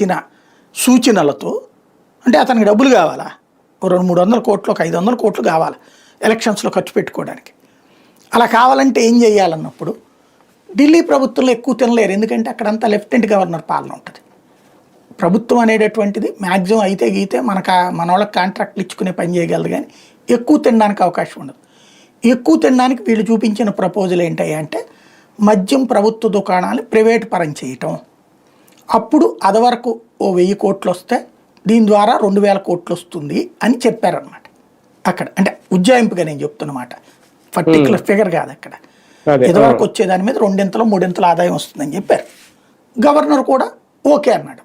ఇచ్చిన సూచనలతో అంటే అతనికి డబ్బులు కావాలా? రెండు మూడు వందల కోట్లు ఒక ఐదు వందల కోట్లు కావాలి ఎలక్షన్స్లో ఖర్చు పెట్టుకోవడానికి? అలా కావాలంటే ఏం చేయాలన్నప్పుడు ఢిల్లీ ప్రభుత్వంలో ఎక్కువ తినలేరు. ఎందుకంటే అక్కడంతా లెఫ్టినెంట్ గవర్నర్ పాలన ఉంటుంది. ప్రభుత్వం అనేటటువంటిది మ్యాక్సిమం అయితే గీతే మనకు మన వాళ్ళకి కాంట్రాక్ట్లు ఇచ్చుకునే పని చేయగలదు కానీ ఎక్కువ తినడానికి అవకాశం ఉండదు. ఎక్కువ తినడానికి వీళ్ళు చూపించిన ప్రపోజల్ ఏంటంటే మద్యం ప్రభుత్వ దుకాణాలు ప్రైవేట్ పరం చేయటం. అప్పుడు అదివరకు ఓ వెయ్యి కోట్లు వస్తే దీని ద్వారా రెండు వేల కోట్లు వస్తుంది అని చెప్పారనమాట అక్కడ అంటే ఉజ్జాయింపుగా నేను చెప్తున్నమాట. పర్టికులర్ ఫిగర్ కాదు అక్కడ. అదే, ఇదివరకు వచ్చేదాని మీద రెండింతలు మూడింతలు ఆదాయం వస్తుందని చెప్పారు. గవర్నర్ కూడా ఓకే అన్నాడు.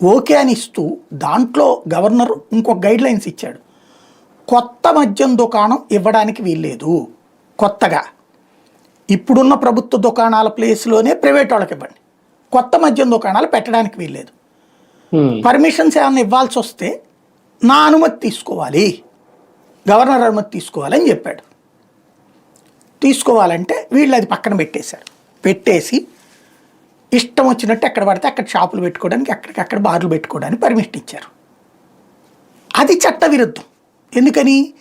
ఓకే అని ఇస్తూ దాంట్లో గవర్నర్ ఇంకొక గైడ్ లైన్స్ ఇచ్చాడు. కొత్త మద్యం దుకాణం ఇవ్వడానికి వీల్లేదు. కొత్తగా. ఇప్పుడున్న ప్రభుత్వ దుకాణాల ప్లేస్లోనే ప్రైవేట్ వాళ్ళకి ఇవ్వండి. కొత్త మద్యం దుకాణాలు పెట్టడానికి వీల్లేదు. పర్మిషన్స్ ఏమైనా ఇవ్వాల్సి వస్తే నా అనుమతి తీసుకోవాలి. గవర్నర్ అనుమతి తీసుకోవాలని చెప్పాడు. తీసుకోవాలంటే వీళ్ళు అది పక్కన పెట్టేశారు. పెట్టేసి ఇష్టం వచ్చినట్టు ఎక్కడ పడితే అక్కడ షాపులు పెట్టుకోవడానికి అక్కడికక్కడ బార్లు పెట్టుకోవడానికి పర్మిషన్ ఇచ్చారు. అది చట్ట విరుద్ధం ఎందుకని?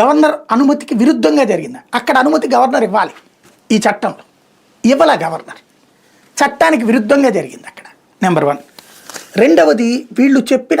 గవర్నర్ అనుమతికి విరుద్ధంగా జరిగింది. అక్కడ అనుమతి గవర్నర్ ఇవ్వాలి ఈ చట్టంలో. ఇవ్వాల గవర్నర్. చట్టానికి విరుద్ధంగా జరిగింది అక్కడ. నెంబర్ వన్ రెండవది వీళ్ళు చెప్పిన